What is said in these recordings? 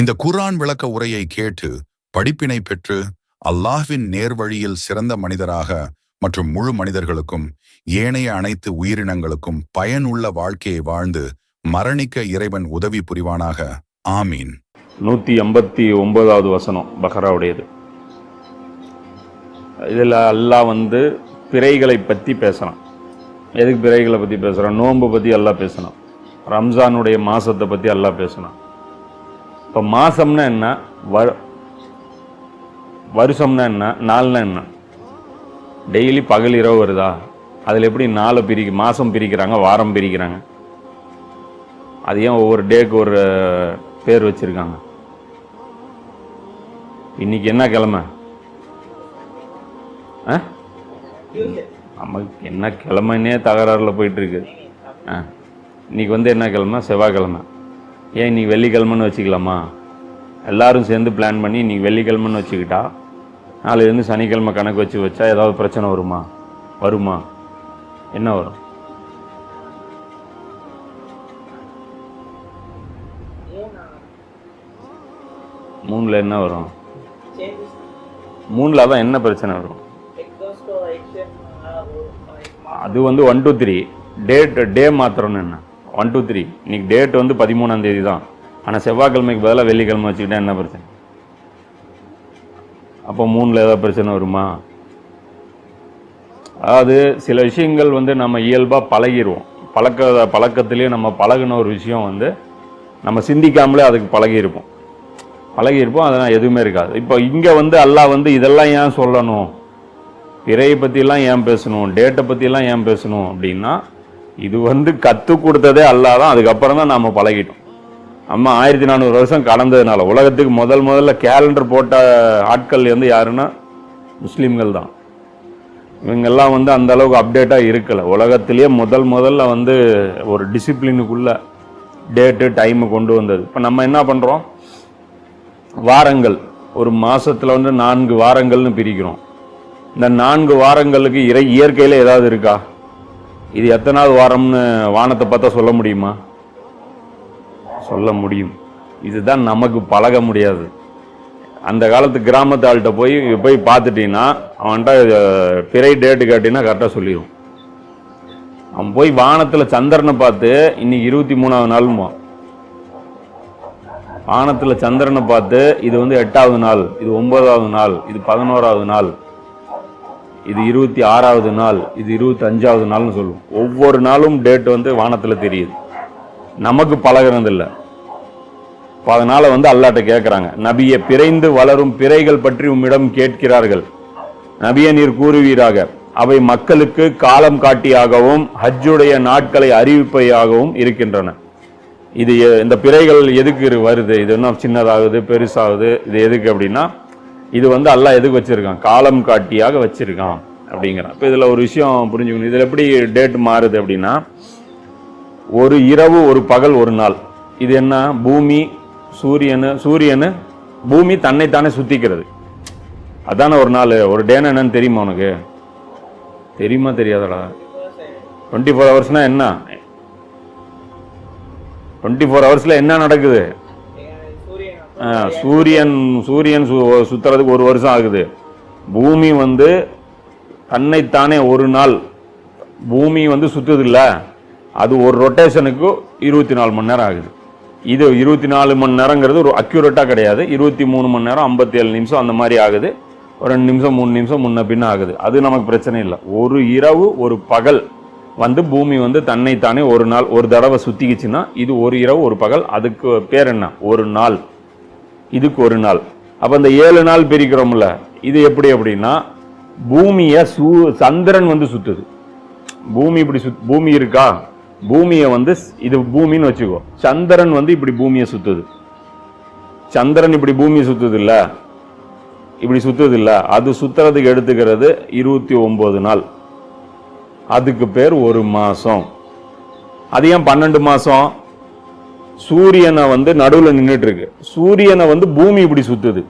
இந்த குர்ஆன் விளக்க உரையை கேட்டு படிப்பினை பெற்று அல்லாஹ்வின் நேர்வழியில் சிறந்த மனிதராக மற்றும் முழு மனிதர்களுக்கும் ஏனைய அனைத்து உயிரினங்களுக்கும் பயனுள்ள வாழ்க்கையை வாழ்ந்து மரணிக்க இறைவன் உதவி புரிவானாக. ஆமீன். நூற்றி ஐம்பத்தி ஒன்பதாவது வசனம் பஹராவுடையது. இதில் அல்லாஹ் வந்து பிறைகளை பற்றி பேசலாம். எதுக்கு பிறைகளை பற்றி பேசுகிறான் நோன்பு பற்றி எல்லாம் பேசணும் ரம்ஜானுடைய மாதத்தை பற்றி எல்லாம் பேசணும் இப்போ மாதம்னா என்ன? வ வருஷம்னா என்ன? நாள்னா என்ன? டெய்லி பகல் இரவு வருதா? அதில் எப்படி நாளை பிரிக்க மாதம் பிரிக்கிறாங்க வாரம் பிரிக்கிறாங்க? அது ஏன் ஒவ்வொரு டேக்கு ஒரு பேர் வச்சுருக்காங்க? இன்னைக்கு என்ன கிழமை? ஆ நமக்கு என்ன கிழமைன்னே தகராறில் போயிட்டு இருக்கு. ஆ இன்னைக்கு வந்து என்ன கிழமை? செவ்வாய்க்கிழமை. ஏன் இன்றைக்கி வெள்ளிக்கிழமைன்னு வச்சுக்கலாமா? எல்லாரும் சேர்ந்து பிளான் பண்ணி இன்றைக்கி வெள்ளிக்கிழமைன்னு வச்சுக்கிட்டா நாளையிலேருந்து சனிக்கிழமை கணக்கு வச்சு வச்சா ஏதாவது பிரச்சனை வருமா? வருமா? என்ன வரும்? மூணில் என்ன வரும்? மூணில் தான் என்ன பிரச்சனை வரும்? அது வந்து one two three date day மாத்திரம்னு என்ன? ஒன் டூ த்ரீ இன்னைக்கு டேட் வந்து பதிமூணாம் தேதி தான் ஆனால் செவ்வாய்க்கிழமைக்கு பதிலாக வெள்ளிக்கிழமை வச்சுக்கிட்டா என்ன பிரச்சனை? அப்போ மூணில் ஏதாவது பிரச்சனை வருமா? அதாவது சில விஷயங்கள் வந்து நம்ம இயல்பாக பழகிடுவோம் பழக்க பழக்கத்துலேயே நம்ம பழகின ஒரு விஷயம் வந்து நம்ம சிந்திக்காமலே அதுக்கு பழகியிருப்போம். பழகியிருப்போம் அதெல்லாம் எதுவுமே இருக்காது. இப்போ இங்கே வந்து அல்லாஹ் வந்து இதெல்லாம் ஏன் சொல்லணும்? பிறையை பற்றிலாம் ஏன் பேசணும்? டேட்டை பற்றிலாம் ஏன் பேசணும்? அப்படின்னா இது வந்து கற்றுக் கொடுத்ததே அல்லாதான் அதுக்கப்புறம் தான் நாம் பழகிட்டோம். நம்ம ஆயிரத்தி நானூறு வருஷம் கடந்ததுனால உலகத்துக்கு முதல் முதல்ல கேலண்டர் போட்ட ஆட்கள் வந்து யாருன்னா? முஸ்லீம்கள் தான். இவங்கெல்லாம் வந்து அந்த அளவுக்கு அப்டேட்டாக இருக்கலை. உலகத்திலேயே முதல் முதல்ல வந்து ஒரு டிசிப்ளினுக்குள்ள டேட்டு டைமு கொண்டு வந்தது. இப்போ நம்ம என்ன பண்ணுறோம் வாரங்கள். ஒரு மாதத்தில் வந்து நான்கு வாரங்கள்னு பிரிக்கிறோம். இந்த நான்கு வாரங்களுக்கு இறை இயற்கையில் ஏதாவது இருக்கா? இது எத்தனாவது வாரம்னு வானத்தை பார்த்தா சொல்ல முடியுமா? சொல்ல முடியும். இதுதான் நமக்கு பழக முடியாது. அந்த காலத்து கிராமத்து ஆள்கிட்ட போய் போய் பார்த்துட்டீங்கன்னா அவன்கிட்ட பிறை டேட்டு கேட்டிங்கன்னா கரெக்டாக சொல்லிடும் அவன் போய் வானத்தில் சந்திரனை பார்த்து இன்னைக்கு இருபத்தி மூணாவது நாளுமா. வானத்தில் சந்திரனை பார்த்து இது வந்து எட்டாவது நாள் இது ஒன்பதாவது நாள் இது பதினோராவது நாள். இது இருபத்தி ஆறாவது நாள் இது இருபத்தி அஞ்சாவது நாள்னு சொல்லுவோம் ஒவ்வொரு நாளும் டேட் வந்து வானத்தில் தெரியுது. நமக்கு பழகிறதில்லை இப்போ அதனால் வந்து அல்லாட்ட கேட்குறாங்க நபியை பிறைந்து வளரும் பிறைகள் பற்றி உம்மிடம் கேட்கிறார்கள். நபியை நீர் கூறுவீராக. அவை மக்களுக்கு காலம் காட்டியாகவும் ஹஜ்ஜுடைய நாட்களை அறிவிப்பையாகவும் இருக்கின்றன. இது இந்த பிறைகள் எதுக்கு வருது? இது என்ன சின்னதாகுது பெருசாகுது? இது எதுக்கு அப்படின்னா இது வந்து அல்லாஹ் எதுக்கு வச்சிருக்கான்? காலம் காட்டியாக வச்சிருக்கான் அப்படிங்கிறான். இப்போ இதில் ஒரு விஷயம் புரிஞ்சுக்கணும். இதில் எப்படி டேட் மாறுது அப்படின்னா ஒரு இரவு ஒரு பகல் ஒரு நாள். இது என்ன? பூமி சூரியனு சூரியனு பூமி தன்னைத்தானே சுத்திக்கிறது. அதானே ஒரு நாள். ஒரு டேன்னு என்னன்னு தெரியுமா உனக்கு? தெரியுமா தெரியாதடா? டுவெண்ட்டி ஃபோர் ஹவர்ஸ்னால் என்ன? டுவெண்ட்டி ஃபோர் ஹவர்ஸில் என்ன நடக்குது? சூரியன் சூரியன் சு சுத்துறதுக்கு ஒரு வருஷம் ஆகுது. பூமி வந்து தன்னைத்தானே ஒரு நாள் பூமி வந்து சுற்றுதில்ல அது ஒரு ரொட்டேஷனுக்கு இருபத்தி நாலு மணி நேரம் ஆகுது. இது இருபத்தி நாலு மணி நேரங்கிறது ஒரு அக்யூரேட்டாக கிடையாது. இருபத்தி மூணு மணி நேரம் ஐம்பத்தி ஏழு நிமிஷம் அந்த மாதிரி ஆகுது. ஒரு ரெண்டு நிமிஷம் மூணு நிமிஷம் முன்ன பின்ன ஆகுது. அது நமக்கு பிரச்சனை இல்லை. ஒரு இரவு ஒரு பகல் வந்து பூமி வந்து தன்னைத்தானே ஒரு நாள் ஒரு தடவை சுத்திக்கிச்சுன்னா இது ஒரு இரவு ஒரு பகல். அதுக்கு பேர் என்ன? ஒரு நாள். இதுக்கு ஒரு நாள். அப்போ இந்த ஏழு நாள் பிரிக்கிறோம்ல இது எப்படி அப்படின்னா பூமியை சூ சந்திரன் வந்து சுற்றுது பூமி இப்படி சுத் பூமி இருக்கா? பூமியை வந்து இது பூமின்னு வச்சுக்கோ. சந்திரன் வந்து இப்படி பூமியை சுற்றுது சந்திரன் இப்படி பூமியை சுற்றுது இல்லை இப்படி சுற்றுது இல்லை அது சுற்றுறதுக்கு எடுத்துக்கிறது இருபத்தி ஒம்பது நாள். அதுக்கு பேர் ஒரு மாதம் அது ஏன் பன்னெண்டு மாதம் சூரியனை வந்து நடுவில் நின்றுட்டு இருக்கு சூரியனை வந்து பூமி இப்படி சுற்றுது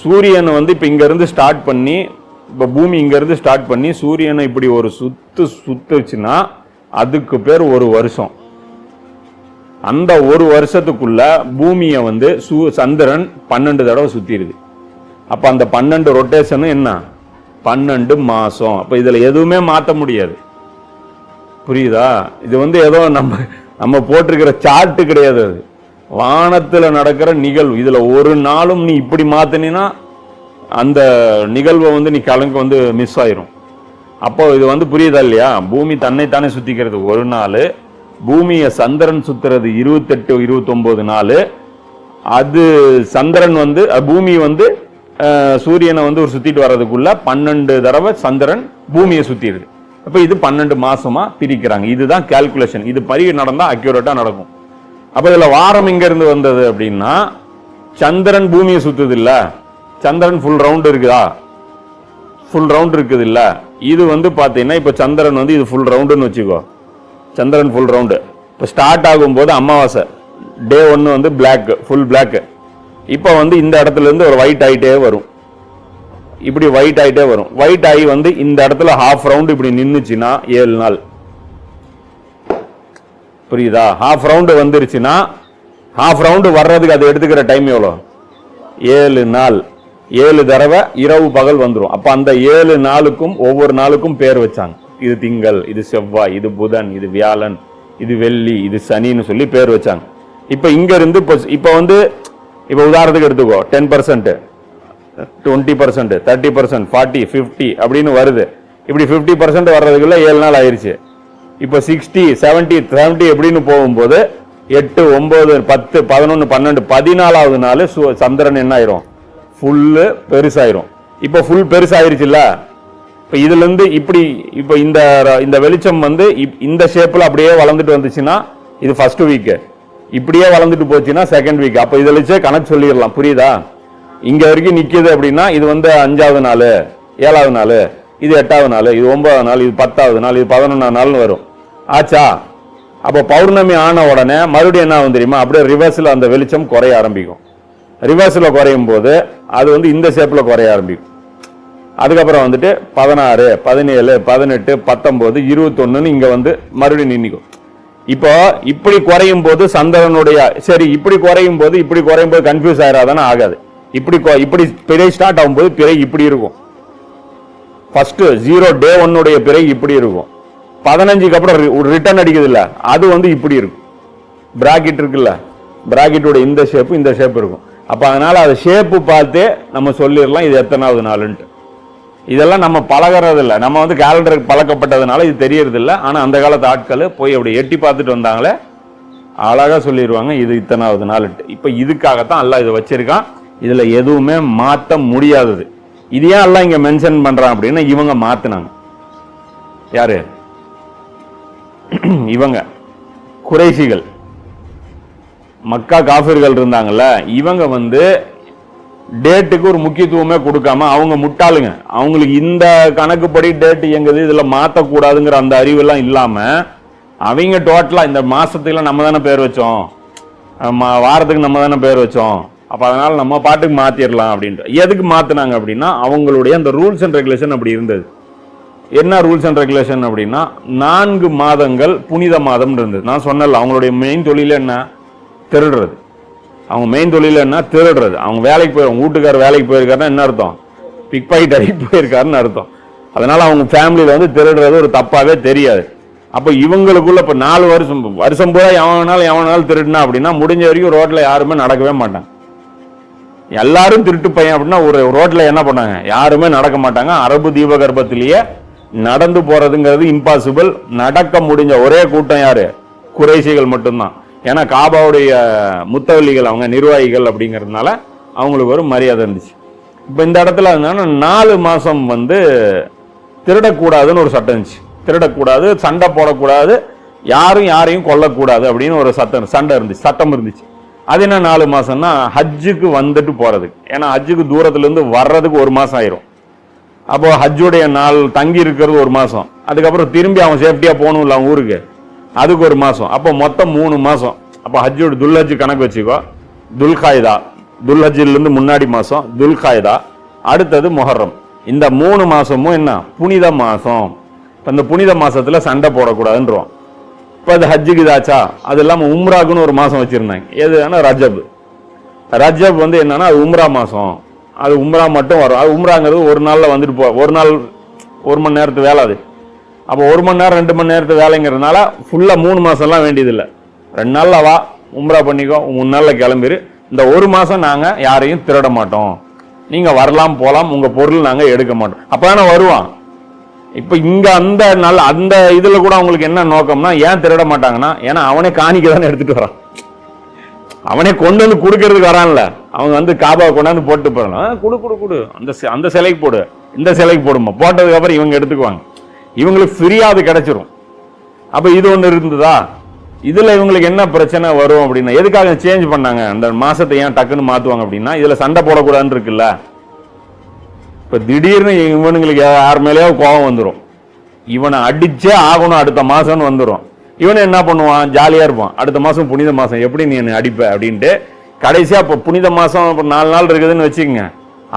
சூரியனை வந்து இப்போ இங்கேருந்து ஸ்டார்ட் பண்ணி இப்போ பூமி இங்கேருந்து ஸ்டார்ட் பண்ணி சூரியனை இப்படி ஒரு சுத்து சுத்துச்சுன்னா அதுக்கு பேர் ஒரு வருஷம். அந்த ஒரு வருஷத்துக்குள்ள பூமியை வந்து சூ சந்திரன் பன்னெண்டு தடவை சுற்றிடுது அப்போ அந்த பன்னெண்டு ரொட்டேஷனும் என்ன? பன்னெண்டு மாதம் அப்போ இதில் எதுவுமே மாற்ற முடியாது. புரியுதா? இது வந்து ஏதோ நம்ம நம்ம போட்டிருக்கிற சார்ட்டு கிடையாது அது. வானத்தில் நடக்கிற நிகழ்வு. இதில் ஒரு நாளும் நீ இப்படி மாற்றினா அந்த நிகழ்வை வந்து நீ கலங்க வந்து மிஸ் ஆயிரும். அப்போ இது வந்து புரியுதா இல்லையா? பூமி தன்னைத்தானே சுற்றிக்கிறது ஒரு நாள் பூமியை சந்திரன் சுற்றுறது இருபத்தெட்டு இருபத்தொம்போது நாள். அது சந்திரன் வந்து பூமி வந்து சூரியனை வந்து ஒரு சுற்றிட்டு வர்றதுக்குள்ள பன்னெண்டு தடவை சந்திரன் பூமியை சுற்றிடுது அப்போ இது பன்னெண்டு மாசமா பிரிக்கிறாங்க. இதுதான் கால்குலேஷன் இது பரி நடந்தா அக்யூரேட்டா நடக்கும். அப்ப இதுல வாரம் எங்க இருந்து வந்தது அப்படின்னா சந்திரன் பூமியை சுத்துது இல்ல. சந்திரன் ஃபுல் ரவுண்ட் இருக்குதா? ஃபுல் ரவுண்ட் இருக்குது இல்ல. இது வந்து பாத்தீங்கன்னா இப்ப சந்திரன் வந்து இது ஃபுல் ரவுண்டுன்னு வச்சுக்கோ. சந்திரன் ஃபுல் ரவுண்டு இப்போ ஸ்டார்ட் ஆகும்போது அமாவாசை. டே ஒன்று வந்து பிளாக் ஃபுல் பிளாக் இப்போ வந்து இந்த இடத்துல இருந்து ஒரு ஒயிட் ஆகிட்டே வரும். இப்படி ஒயிட் ஆகிட்டே வரும். ஒயிட் ஆகி வந்து இந்த இடத்துல ஹாஃப் ரவுண்டு இப்படி நின்றுச்சுன்னா ஏழு நாள். புரியுதா? ஹாஃப் ரவுண்டு வந்துருச்சுன்னா ஹாஃப் ரவுண்டு வர்றதுக்கு அது எடுத்துக்கிற டைம் எவ்வளோ? ஏழு நாள். ஏழு தடவை இரவு பகல் வந்துடும் அப்போ அந்த ஏழு நாளுக்கும் ஒவ்வொரு நாளுக்கும் பேர் வச்சாங்க. இது திங்கள் இது செவ்வாய் இது புதன் இது வியாழன் இது வெள்ளி இது சனின்னு சொல்லி பேர் வச்சாங்க. இப்போ இங்கேருந்து இருந்து இப்போ வந்து இப்போ உதாரணத்துக்கு எடுத்துக்கோ ten percent twenty percent thirty percent forty fifty அப்படின்னு வருது. இப்படி ஃபிஃப்டி பர்சன்ட் வர்றதுக்குள்ள ஏழு நாள் ஆயிருச்சு. இப்போ சிக்ஸ்டி செவன்ட்டி செவன்டி எப்படின்னு போகும்போது எட்டு ஒன்பது பத்து பதினொன்று பன்னெண்டு பதினாலாவது நாள் சு- சந்திரன் என்ன ஆயிரும்? ஃபுல்லு பெருசாயிரும். இப்போ ஃபுல் பெருசாயிருச்சுல்ல? இப்போ இதுல இருந்து இப்படி இப்போ இந்த இந்த வெளிச்சம் வந்து இப்- இந்த ஷேப்ல அப்படியே வளர்ந்துட்டு வந்துச்சுன்னா இது ஃபர்ஸ்ட் வீக்கு இப்படியே வளர்ந்துட்டு போச்சுன்னா செகண்ட் வீக் அப்போ இதில் வச்சே கணக்கு சொல்லிடலாம். புரியுதா? இங்கே வரைக்கும் நிற்கிது அப்படின்னா இது வந்து அஞ்சாவது நாள் ஏழாவது நாள் இது எட்டாவது நாள் இது ஒன்பதாவது நாள் இது பத்தாவது நாள் இது பதினொன்றாவது நாள்னு வரும். ஆச்சா? அப்போ பௌர்ணமி ஆன உடனே மறுபடியும் என்ன ஆகும் தெரியுமா? அப்படியே ரிவர்ஸில் அந்த வெளிச்சம் குறைய ஆரம்பிக்கும். ரிவர்ஸில் குறையும் போது அது வந்து இந்த ஷேப்பில் குறைய ஆரம்பிக்கும். அதுக்கப்புறம் வந்துட்டு பதினாறு பதினேழு பதினெட்டு பத்தொம்போது இருபத்தொன்னுன்னு இங்கே வந்து மறுபடியும் நின்றுக்கும் இப்போ இப்படி குறையும் போது சந்திரனுடைய சரி இப்படி குறையும் போது இப்படி குறையும் போது கன்ஃபியூஸ் ஆகிறாதானே ஆகாது. இப்படி இப்படி பிறை ஸ்டார்ட் ஆகும்போது பிறை இப்படி இருக்கும். ஃபஸ்ட்டு ஜீரோ டே ஒன்னுடைய பிறை இப்படி இருக்கும். பதினஞ்சுக்கு அப்புறம் ரிட்டர்ன் அடிக்குது இல்லை அது வந்து இப்படி இருக்கும். பிராக்கெட் இருக்குல்ல பிராக்கெட்டோட இந்த ஷேப் இந்த ஷேப் இருக்கும். அப்போ அதனால் அது ஷேப்பு பார்த்தே நம்ம சொல்லிடலாம் இது எத்தனாவது நாளுன்ட்டு. இதெல்லாம் நம்ம பழகிறதில்ல. நம்ம வந்து கேலண்டருக்கு பழக்கப்பட்டதுனால இது தெரியறதில்ல. ஆனால் அந்த காலத்து ஆட்கள் போய் அப்படி எட்டி பார்த்துட்டு வந்தாங்களே அழகாக சொல்லிடுவாங்க இது இத்தனாவது நாளுன்ட்டு. இப்போ இதுக்காகத்தான் எல்லாம் இதை வச்சுருக்கான். இதில் எதுவுமே மாற்ற முடியாதது. இது ஏன் எல்லாம் இங்கே மென்ஷன் பண்ணுறான் அப்படின்னா இவங்க மாற்றினாங்க யாரு? இவங்க. குறைசிகள் மக்கா காஃபிர்கள் இருந்தாங்கல்ல இவங்க வந்து டேட்டுக்கு ஒரு முக்கியத்துவமே கொடுக்காம அவங்க முட்டாளுங்க. அவங்களுக்கு இந்த கணக்குப்படி டேட் எங்குது இதில் மாற்றக்கூடாதுங்கிற அந்த அறிவெல்லாம் இல்லாமல் அவங்க டோட்டலாக இந்த மாதத்துக்குலாம் நம்ம தானே பேர் வச்சோம். வாரத்துக்கு நம்ம தானே பேர் வச்சோம். அப்போ அதனால் நம்ம பாட்டுக்கு மாற்றிடலாம் அப்படின்ட்டு. எதுக்கு மாற்றினாங்க அப்படின்னா அவங்களுடைய அந்த ரூல்ஸ் அண்ட் ரெகுலேஷன் அப்படி இருந்தது. என்ன ரூல்ஸ் அண்ட் ரெகுலேஷன் அப்படின்னா நான்கு மாதங்கள் புனித மாதம் இருந்தது. நான் சொன்னல அவங்களுடைய மெயின் தொழில் என்ன? திருடுறது. அவங்க மெயின் தொழில் என்ன? திருடுறது. அவங்க வேலைக்கு போய் வீட்டுக்கார வீட்டுக்காரர் வேலைக்கு போயிருக்காருன்னா என்ன அர்த்தம்? பிக் பாக்கெட் அடிக்க போயிருக்காருன்னு அர்த்தம். அதனால் அவங்க ஃபேமிலியில் வந்து திருடுறது ஒரு தப்பாகவே தெரியாது. அப்போ இவங்களுக்குள்ள இப்போ நாலு வருஷம் வருஷம் பூரா எவனாலும் எவனாலும் திருடினா அப்படின்னா முடிஞ்ச வரைக்கும் ரோட்டில் யாருமே நடக்கவே மாட்டாங்க. எல்லாரும் திருட்டு பையன் அப்படின்னா ஒரு ரோட்டில் என்ன பண்ணாங்க யாருமே நடக்க மாட்டாங்க. அரபு தீபகற்பத்திலேயே நடந்து போறதுங்கிறது இம்பாசிபிள் நடக்க முடிஞ்ச ஒரே கூட்டம் யாரு? குறைசிகள் மட்டும்தான். ஏன்னா காபாவுடைய முத்தவள்ளிகள் அவங்க நிர்வாகிகள் அப்படிங்கிறதுனால அவங்களுக்கு ஒரு மரியாதை இருந்துச்சு. இப்போ இந்த இடத்துல என்னன்னா நாலு மாதம் வந்து திருடக்கூடாதுன்னு ஒரு சட்டம் இருந்துச்சு. திருடக்கூடாது சண்டை போடக்கூடாது யாரும் யாரையும் கொல்லக்கூடாது அப்படின்னு ஒரு சட்டம் சண்டை இருந்துச்சு சட்டம் இருந்துச்சு. அது என்ன நாலு மாதம்னா ஹஜ்ஜுக்கு வந்துட்டு போகிறதுக்கு ஏன்னா ஹஜ்ஜுக்கு தூரத்துலேருந்து வர்றதுக்கு ஒரு மாதம் ஆயிரும். அப்போது ஹஜ்ஜுடைய நாள் தங்கி இருக்கிறது ஒரு மாதம் அதுக்கப்புறம் திரும்பி அவன் சேஃப்டியா போகணும்ல அவன் ஊருக்கு. அதுக்கு ஒரு மாதம் அப்போ மொத்தம் மூணு மாதம் அப்போ ஹஜ்ஜோட துல்ஹஜ் கணக்கு வச்சுக்கோ. துல்காய்தா. துல்ஹஜ்லேருந்து முன்னாடி மாதம் துல்காய்தா. அடுத்தது முஹர்ரம். இந்த மூணு மாதமும் என்ன? புனித மாதம் இப்போ இந்த புனித மாதத்தில் சண்டை போடக்கூடாதுன்றோம். இப்போ அது ஹஜ்ஜுக்கு இதாச்சா? அது இல்லாமல் உம்ராக்குன்னு ஒரு மாதம் வச்சுருந்தாங்க. எது? ஆனால் ரஜப். ரஜப் வந்து என்னன்னா அது உம்ரா மாதம் அது உம்ரா மட்டும் வரும். அது உம்ராங்கிறது ஒரு நாளில் வந்துட்டு போ ஒரு நாள் ஒரு மணி நேரத்து வேலை அது. அப்போ ஒரு மணி நேரம் ரெண்டு மணி நேரத்து வேலைங்கிறதுனால ஃபுல்லாக மூணு மாதம்லாம் வேண்டியதில்லை. ரெண்டு நாளில் வா உம்ரா பண்ணிக்கோ மூணு நாளில் கிளம்பிடு இந்த ஒரு மாதம் நாங்கள் யாரையும் திருட மாட்டோம். நீங்கள் வரலாம் போகலாம் உங்கள் பொருள் நாங்கள் எடுக்க மாட்டோம். அப்போ தானே வருவான் இப்போ இங்கே அந்த நல்ல அந்த இதில் கூட அவங்களுக்கு என்ன நோக்கம்னா ஏன் திருட மாட்டாங்கன்னா ஏன்னா அவனே காணிக்க தானே எடுத்துகிட்டு வரான். அவனே கொண்டு வந்து கொடுக்கறதுக்கு வரான்ல. அவங்க வந்து காபாவை கொண்டாந்து போட்டு போகிறான் கொடு கொடு கொடு. அந்த அந்த சிலைக்கு போடு. இந்த சிலைக்கு போடுமா. போட்டதுக்கப்புறம் இவங்க எடுத்துக்குவாங்க. இவங்களுக்கு ஃப்ரீயாக அது கிடச்சிரும். அப்போ இது ஒன்று இருந்ததா? இதில் இவங்களுக்கு என்ன பிரச்சனை வரும் அப்படின்னா எதுக்காக சேஞ்ச் பண்ணாங்க? அந்த மாதத்தை ஏன் டக்குன்னு மாற்றுவாங்க அப்படின்னா இதில் சண்டை போடக்கூடாதுன்னு இருக்குல்ல. இப்போ திடீர்னு இவனுங்களுக்கு யார் மேலேயாவது கோபம் வந்துடும் இவனை அடிச்சே ஆகணும் அடுத்த மாதம்னு வந்துடும் இவனை என்ன பண்ணுவான்? ஜாலியாக இருப்பான். அடுத்த மாதம் புனித மாதம் எப்படி நீ என்னை அடிப்ப? அப்படின்ட்டு கடைசியாக இப்போ புனித மாதம் இப்போ நாலு நாள் இருக்குதுன்னு வச்சுக்கோங்க.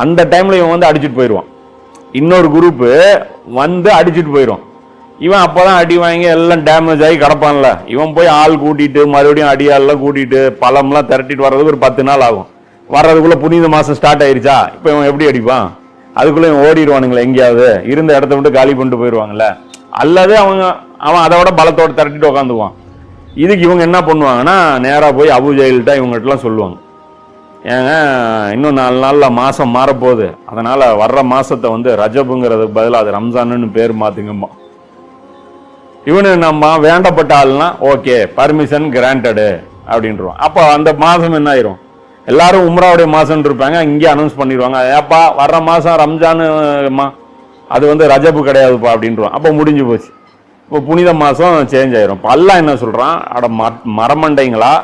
அந்த டைமில் இவன் வந்து அடிச்சுட்டு போயிடுவான் இன்னொரு குரூப்பு வந்து அடிச்சுட்டு போயிடும் இவன் அப்போ தான் அடி வாங்கி எல்லாம் டேமேஜ் ஆகி கிடப்பான்ல. இவன் போய் ஆள் கூட்டிட்டு மறுபடியும் அடியாள்லாம் கூட்டிட்டு பழம்லாம் திரட்டிட்டு வர்றதுக்கு ஒரு பத்து நாள் ஆகும். வர்றதுக்குள்ளே புனித மாதம் ஸ்டார்ட் ஆயிடுச்சா இப்போ இவன் எப்படி அடிப்பான்? அதுக்குள்ளேயும் ஓடிடுவானுங்களே எங்கேயாவது. இருந்த இடத்த விட்டு காலி பண்ணிட்டு போயிடுவாங்கல்ல. அல்லது அவங்க அவன் அதை விட பலத்தோட திரட்டிட்டு உட்காந்துக்குவான் இதுக்கு இவங்க என்ன பண்ணுவாங்கன்னா நேராக போய் அபு ஜெயில்கிட்ட இவங்ககிட்டலாம் சொல்லுவாங்க. ஏங்க இன்னும் நாலு நாளில் மாதம் மாறப்போகுது. அதனால் வர்ற மாதத்தை வந்து ரஜபுங்கிறதுக்கு பதிலாக அது ரம்ஜான்னு பேர் மாற்றுங்கம்மா இவனு நம்ம வேண்டப்பட்ட ஆள்னா ஓகே பர்மிஷன் கிராண்டடு அப்படின்றோம் அப்போ அந்த மாதம் என்ன ஆயிரும்? எல்லாரும் உம்ராவுடைய மாதம்னு இருப்பாங்க இங்கே அனௌன்ஸ் பண்ணிடுவாங்க. ஏப்பா வர்ற மாதம் ரம்ஜானுமா அது வந்து ரஜப்பு கிடையாதுப்பா அப்படின்றான் அப்போ முடிஞ்சு போச்சு. இப்போ புனித மாதம் சேஞ்ச் ஆயிரும். பல்லாம் என்ன சொல்கிறான் அட ம- மரமண்டைங்களா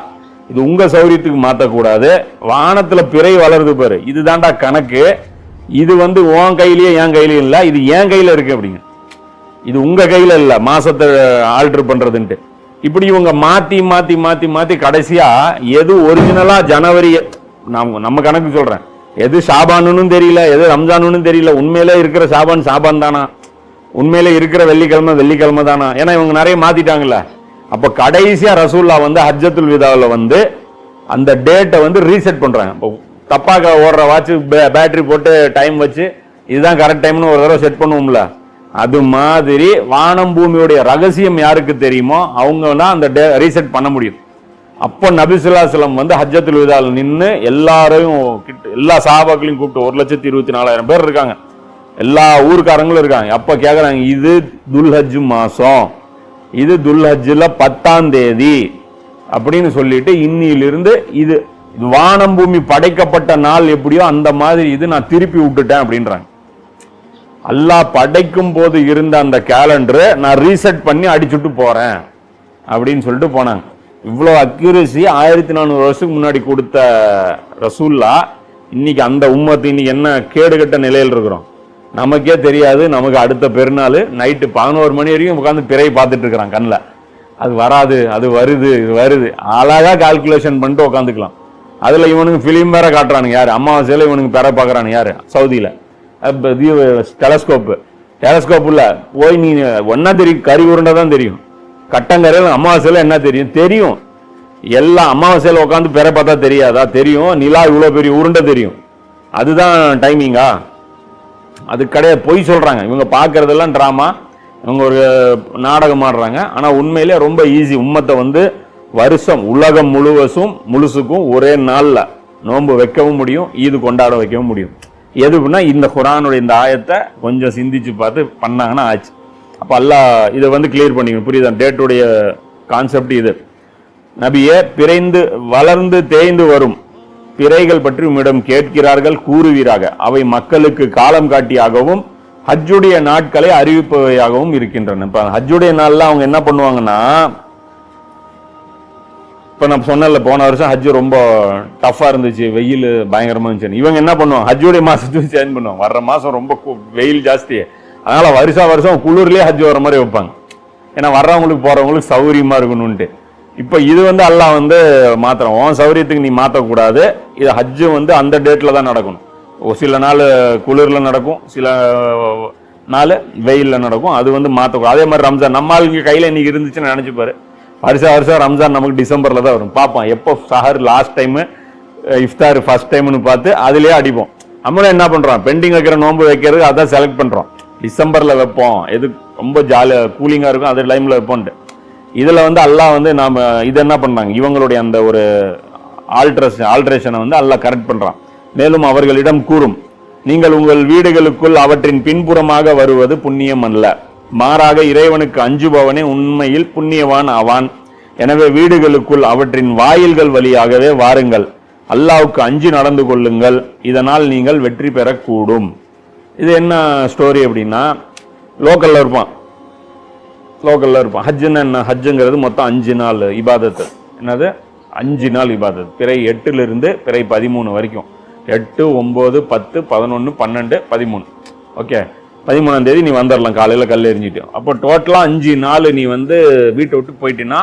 இது உங்கள் சௌரியத்துக்கு மாற்றக்கூடாது வானத்தில் பிறை வளருது பாரு. இதுதான்டா கணக்கு. இது வந்து உன் கையிலேயே என் கையிலையும் இல்லை. இது என் கையில் இருக்கு அப்படிங்க. இது உங்கள் கையில் இல்லை. மாதத்தை ஆல்ட்ரு பண்ணுறதுன்ட்டு இப்படி இவங்க மாத்தி மாத்தி மாத்தி மாத்தி கடைசியா எது ஒரிஜினலா ஜனவரி நம்ம நம்ம கணக்கு சொல்றேன். எது ஷாபானுன்னு தெரியல எது ரம்ஜானுன்னு தெரியல உண்மையிலே இருக்கிற ஷாபான் ஷாபான் தானா? உண்மையிலே இருக்கிற வெள்ளிக்கிழமை வெள்ளிக்கிழமை தானா? ஏன்னா இவங்க நிறைய மாத்திட்டாங்கல்ல. அப்ப கடைசியா ரசூல்லா வந்து ஹஜ்ஜத்துல் விதாவில் வந்து அந்த டேட்டை வந்து ரீசெட் பண்றாங்க. இப்போ தப்பாக ஓடுற வாட்ச் பேட்டரி போட்டு டைம் வச்சு இதுதான் கரெக்ட் டைம்னு ஒரு தடவை செட் பண்ணுவோம்ல. அது மாதிரி வானம் பூமியுடைய ரகசியம் யாருக்கு தெரியுமோ அவங்க தான் அந்த ரீசெட் பண்ண முடியும். அப்போ நபிசுல்லாஸ்லம் வந்து ஹஜ்ஜத்துல் விதால் நின்று எல்லாரையும் கிட்ட எல்லா சாபாக்களையும் கூப்பிட்டு ஒரு லட்சத்தி இருபத்தி நாலாயிரம் பேர் இருக்காங்க. எல்லா ஊருக்காரங்களும் இருக்காங்க. அப்போ கேட்குறாங்க இது துல்ஹஜ் மாதம் இது துல்ஹஜ்ஜில் பத்தாம் தேதி அப்படின்னு சொல்லிட்டு இன்னிலிருந்து இது வானம் பூமி படைக்கப்பட்ட நாள் எப்படியோ அந்த மாதிரி இது நான் திருப்பி விட்டுட்டேன் அப்படின்றாங்க. அல்லாஹ் படைக்கும் போது இருந்த அந்த கேலண்டரை நான் ரீசெட் பண்ணி அடிச்சுட்டு போறேன் அப்படின்னு சொல்லிட்டு போனாங்க. இவ்வளோ அக்யூரசி ஆயிரத்தி நானூறு வருஷத்துக்கு முன்னாடி கொடுத்த ரசூல்லா இன்னைக்கு அந்த உம்மத்து இன்னைக்கு என்ன கேடுகட்ட நிலையில் இருக்கிறோம். நமக்கே தெரியாது நமக்கு அடுத்த பெருநாள் நைட்டு பதினோரு மணி வரைக்கும் உட்காந்து பிறை பார்த்துட்டு இருக்கிறான் கண்ணில் அது வராது அது வருது இது வருது. அழகாக கால்குலேஷன் பண்ணிட்டு உட்காந்துக்கலாம் அதில் இவனுக்கு ஃபிலிம் வேற காட்டுறானுங்க யார்? அமாவாசையில் இவனுக்கு பெற பார்க்குறானு யார்? சவுதியில். டெலஸ்கோப்பு டெலஸ்கோப் இல்லை. போய் நீ ஒன்னா தெரியும். கறி உருண்டை தான் தெரியும். கட்டங்கரையில் அமாவாசையில் என்ன தெரியும்? தெரியும். எல்லாம் அமாவாசையில் உட்காந்து பெற பார்த்தா தெரியாதா? தெரியும். நிலா இவ்வளோ பெரிய உருண்டை தெரியும். அதுதான் டைமிங்கா அது கிடையாது. பொய் சொல்கிறாங்க இவங்க பார்க்குறதெல்லாம் ட்ராமா இவங்க ஒரு நாடகம் ஆடுறாங்க. ஆனால் உண்மையிலே ரொம்ப ஈஸி உம்மத்தை வந்து வருஷம் உலகம் முழுவதும் முழுசுக்கும் ஒரே நாளில் நோன்பு வைக்கவும் முடியும் ஈது கொண்டாட வைக்கவும் முடியும். எதுனா இந்த குரானுடைய இந்த ஆயத்தை கொஞ்சம் சிந்திச்சு பார்த்து பண்ணாங்கன்னா ஆச்சு. அப்போ அல்லாஹ் இதை வந்து கிளியர் பண்ணிக்கணும். புரியுதா? டேட்டுடைய கான்செப்ட் இது. நபியே பிறைந்து வளர்ந்து தேய்ந்து வரும் பிறைகள் பற்றி உம்மிடம் கேட்கிறார்கள் கூறுவீராக. அவை மக்களுக்கு காலம் காட்டியாகவும் ஹஜ்ஜுடைய நாட்களை அறிவிப்பவையாகவும் இருக்கின்றன. இப்போ ஹஜ்ஜுடைய நாளில் அவங்க என்ன பண்ணுவாங்கன்னா இப்போ நான் சொன்னல போன வருஷம் ஹஜ் ரொம்ப டஃப்பாக இருந்துச்சு வெயில் பயங்கரமாக இருந்துச்சு. இவங்க என்ன பண்ணுவாங்க? ஹஜ்ஜுடைய மாதத்தையும் சேஞ்ச் பண்ணுவாங்க. வர்ற மாதம் ரொம்ப கு- வெயில் ஜாஸ்தி. அதனால் வருஷம் வருஷம் குளிர்லேயே ஹஜ் வர மாதிரி வைப்பாங்க. ஏன்னா வர்றவங்களுக்கு போகிறவங்களுக்கு சௌகரியமாக இருக்கணும்ன்ட்டு. இப்போ இது வந்து அல்லாஹ் வந்து மாத்திரம் உன் சௌரியத்துக்கு நீ மாற்றக்கூடாது இது ஹஜ்ஜு வந்து அந்த டேட்டில் தான் நடக்கணும். ஒரு சில நாள் குளிரில் நடக்கும். சில நாள் வெயிலில் நடக்கும். அது வந்து மாற்றக்கூடாது அதே மாதிரி ரம்ஜான். நம்ம ஆளுங்க கையில் இன்னைக்கு இருந்துச்சுன்னு நினச்சிப்பாரு பாரு வருஷம் வருஷம் ரம்ஜான் நமக்கு டிசம்பர்ல தான் வரும். பார்ப்போம் எப்போ சஹர் லாஸ்ட் டைமு இஃப்தார் ஃபர்ஸ்ட் டைம்னு பார்த்து அதுலேயே அடிப்போம். நம்மளும் என்ன பண்ணுறோம் பெண்டிங் வைக்கிற நோன்பு வைக்கிறது அதான் செலக்ட் பண்ணுறோம் டிசம்பரில் வைப்போம். எது ரொம்ப ஜாலியாக கூலிங்காக இருக்கும் அது டைமில் வைப்போன்ட்டு இதில் வந்து அல்லாஹ் வந்து நாம் இது என்ன பண்ணாங்க? இவங்களுடைய அந்த ஒரு ஆல்ட்ரேஷன் ஆல்ட்ரேஷனை வந்து அல்லாஹ் கரெக்ட் பண்ணுறான் மேலும் அவர்களிடம் கூறும் நீங்கள் உங்கள் வீடுகளுக்குள் அவற்றின் பின்புறமாக வருவது புண்ணியம் அல்ல. மாறாக இறைவனுக்கு அஞ்சுபவனே உண்மையில் புண்ணியவான் ஆவான். எனவே வீடுகளுக்குள் அவற்றின் வாயில்கள் வழியாகவே வாருங்கள். அல்லாவுக்கு அஞ்சு நடந்து கொள்ளுங்கள். இதனால் நீங்கள் வெற்றி பெறக்கூடும். இது என்ன ஸ்டோரி அப்படின்னா லோக்கலில் இருப்பான். லோக்கலில் இருப்பான். ஹஜ்ஜுன்னு என்ன? ஹஜ்ஜுங்கிறது மொத்தம் அஞ்சு நாள் இபாதத்து. என்னது? அஞ்சு நாள் இபாதத் பிறை எட்டுலேருந்து பிறை பதிமூணு வரைக்கும். எட்டு ஒம்பது பத்து பதினொன்று பன்னெண்டு பதிமூணு. ஓகே பதிமூணாம் தேதி நீ வந்துடலாம் காலையில் கல் எறிஞ்சிட்டு. அப்போ டோட்டலாக அஞ்சு நாள் நீ வந்து வீட்டை விட்டு போயிட்டேன்னா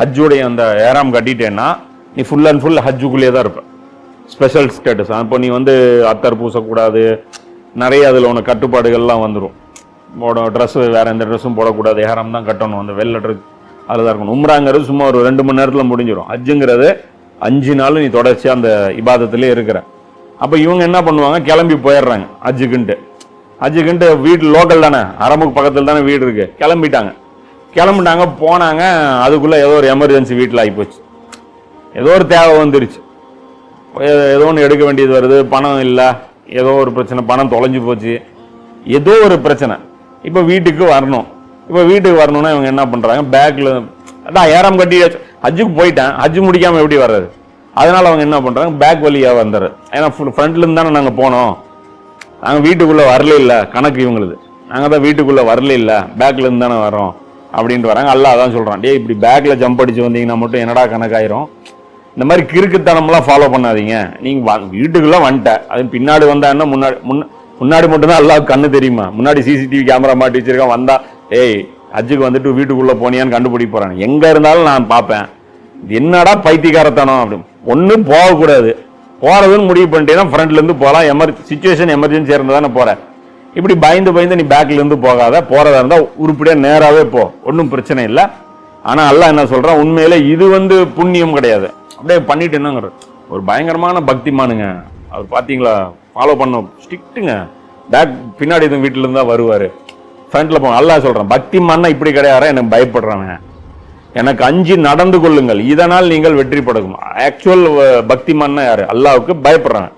ஹஜ்ஜுடைய அந்த ஏராம் கட்டிட்டேன்னா நீ ஃபுல் அண்ட் ஃபுல் ஹஜ்ஜுக்குள்ளேயே தான் இருப்ப. ஸ்பெஷல் ஸ்டேட்டஸ் அப்போ நீ வந்து அத்தர் பூசக்கூடாது நிறைய அதில் உனக்கு கட்டுப்பாடுகள்லாம் வந்துடும் போட ட்ரெஸ்ஸு வேற எந்த ட்ரெஸ்ஸும் போடக்கூடாது ஹேரம் தான் கட்டணும். அந்த வெள்ளை ட்ரெஸ் அதில் தான் இருக்கணும். உம்ராங்கிறது சும்மா ஒரு ரெண்டு மணி நேரத்தில் முடிஞ்சிடும் ஹஜ்ஜுங்கிறது அஞ்சு நாள் நீ தொடர்ச்சியாக அந்த இபாதத்திலே இருக்கிற. அப்போ இவங்க என்ன பண்ணுவாங்க? கிளம்பி போயிடுறாங்க ஹஜ்ஜுக்குன்ட்டு. ஹஜ்ஜுக்குன்ட்டு வீட்டு லோக்கல் தானே. அரமுக்கு பக்கத்தில் தானே வீடு இருக்கு. கிளம்பிட்டாங்க. கிளம்பிட்டாங்க போனாங்க அதுக்குள்ளே ஏதோ ஒரு எமர்ஜென்சி வீட்டில் ஆகிப்போச்சு ஏதோ ஒரு தேவை வந்துருச்சு. ஏதோ ஒன்று எடுக்க வேண்டியது வருது பணம் இல்லை. ஏதோ ஒரு பிரச்சனை பணம் தொலைஞ்சு போச்சு. ஏதோ ஒரு பிரச்சனை. இப்போ வீட்டுக்கு வரணும். இப்போ வீட்டுக்கு வரணும்னா இவங்க என்ன பண்ணுறாங்க பேக்கில் அதான் ஏறாம் கட்டி ஹஜ்ஜுக்கு போயிட்டேன். ஹஜ்ஜு முடிக்காமல் எப்படி வர்றது? அதனால் அவங்க என்ன பண்ணுறாங்க பேக் வழியாக வந்துடுறது ஏன்னா ஃப்ரண்ட்லேருந்து தானே நாங்கள் போனோம். நாங்கள் வீட்டுக்குள்ளே வரல இல்லை கணக்கு இவங்களுது. நாங்கள் தான் வீட்டுக்குள்ளே வரல இல்லை பேக்கில் இருந்து தானே வரோம் அப்படின்ட்டு வராங்க. அல்லாஹ் அதான் சொல்கிறான் டேய் இப்படி பேக்கில் ஜம்ப் அடிச்சு வந்தீங்கன்னா மட்டும் என்னடா கணக்காயிரும்? இந்த மாதிரி கிறுக்குத்தனம்லாம் ஃபாலோ பண்ணாதீங்க. நீங்கள் வீட்டுக்குள்ளே வந்துட்டேன் அது பின்னாடி வந்தான்னா என்ன? முன்னாடி முன்ன முன்னாடி மட்டும்தான் அல்லாஹ் கண்ணு தெரியுமா? முன்னாடி சிசிடிவி கேமரா மாட்டி வச்சிருக்கான் வந்தா ஏய் ஹஜ்ஜுக்கு வந்துட்டு வீட்டுக்குள்ளே போனியான்னு கண்டுபிடிக்க போகிறாங்க எங்கே இருந்தாலும் நான் பார்ப்பேன். இது என்னடா பைத்தியக்காரத்தனம்? அப்படின்னு ஒன்றும் போகக்கூடாது. போகிறதுன்னு முடிவு பண்ணிட்டேன்னா ஃப்ரண்ட்லேருந்து போகலாம் எமர் சுச்சுவேஷன் எமர்ஜென்சியாக இருந்தால் தானே போகிறேன் இப்படி பயந்து பயந்து நீ பேக்லேருந்து போகாத. போகிறதா இருந்தால் உருப்படியாக நேராகவே போ. ஒன்றும் பிரச்சனை இல்லை. ஆனால் அல்லாஹ் என்ன சொல்கிறான் உண்மையில் இது வந்து புண்ணியம் கிடையாது. அப்படியே பண்ணிட்டு என்னங்கிற ஒரு பயங்கரமான பக்திமானுங்க. அவர் பார்த்தீங்களா ஃபாலோ பண்ண ஸ்ட்ரிக்ட்டுங்க பேக் பின்னாடி எதுவும் வீட்டிலேருந்து தான் வருவார் ஃப்ரண்ட்டில் போ அல்லாஹ் சொல்றான் பக்திமான்னா இப்படி கிடையாது எனக்கு பயப்படுறாங்க எனக்கு அஞ்சு நடந்து கொள்ளுங்கள். இதனால் நீங்கள் வெற்றி படகும் ஆக்சுவல் uh, பக்திமான்னா யாரு? அல்லாவுக்கு பயப்படுறாங்க.